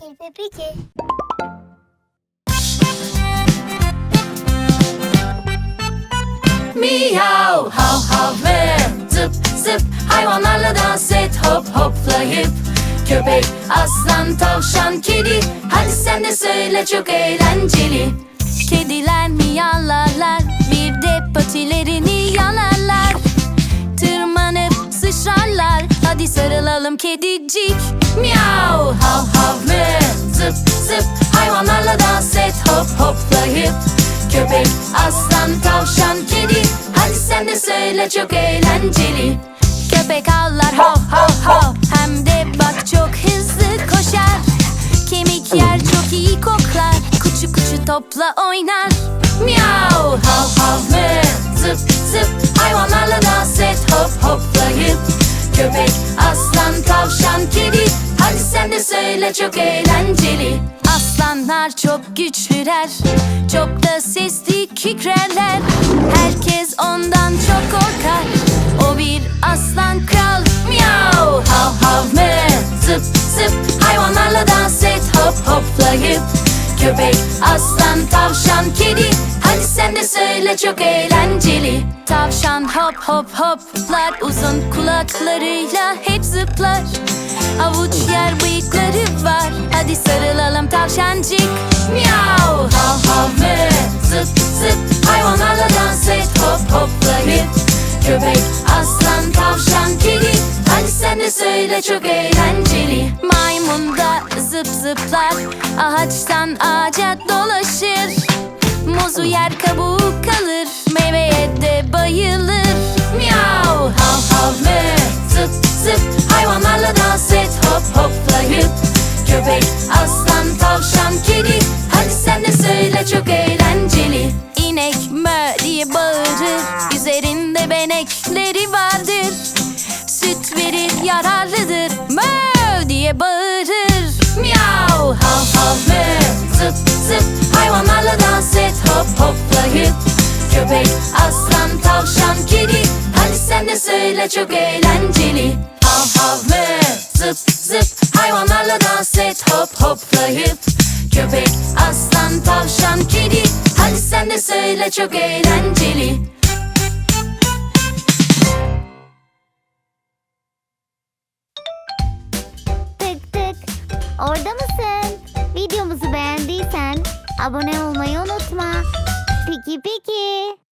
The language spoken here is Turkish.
Kirpi piki. Miyav hav hav ve zıp zıp. Hayvanlarla dans et hop hoplayıp Köpek, aslan, tavşan, kedi. Hadi sen de söyle çok eğlenceli. Kediler miyavlarlar Bir de patilerini sarılalım kedicik. Miyav hav hav ve zıp zıp. Hayvanlarla dans et. Hop hoplayıp Köpek, aslan, tavşan, kedi. Hadi sen de söyle çok eğlenceli. Köpek havlar ho ho ho. Hem de bak çok hızlı koşar. Kemik yer çok iyi koklar. Kuçu kuçu topla oynar. Miyav hav hav ve zıp zıp Hadi sen de söyle çok eğlenceli. Aslanlar çok güçlüler Çok da sesli kükrerler Herkes ondan çok korkar. O bir aslan kral Miyav! Hav hav ve zıp zıp. Hayvanlarla dans et. Hop hoplayıp Köpek, aslan, tavşan, kedi. Hadi sen de söyle çok eğlenceli. Tavşan hop hop hoplar. Uzun kulaklarıyla hep zıplar Avuç yer bıyıkları var. Hadi sarılalım tavşancık. Miyav! Hav hav ve. Zıp zıp Hayvanlarla dans et. Hop hoplayıp Köpek, aslan, tavşan, kedi. Hadi sen de söyle çok eğlenceli. Maymun da zıp zıplar. Ağaçtan ağaca çok eğlenceli. İnek mö diye bağırır. Üzerinde benekleri vardır. Süt verir yararlıdır. Mö diye bağırır. Miyav hav hav ve zıp zıp. Hayvanlarla dans et. Hop hoplayıp Köpek, aslan, tavşan, kedi. Hadi sen de söyle çok eğlenceli Köpek, aslan, tavşan, kedi Hadi sen de söyle çok eğlenceli Tık tık. Orada mısın? Videomuzu beğendiysen abone olmayı unutma. Piki piki.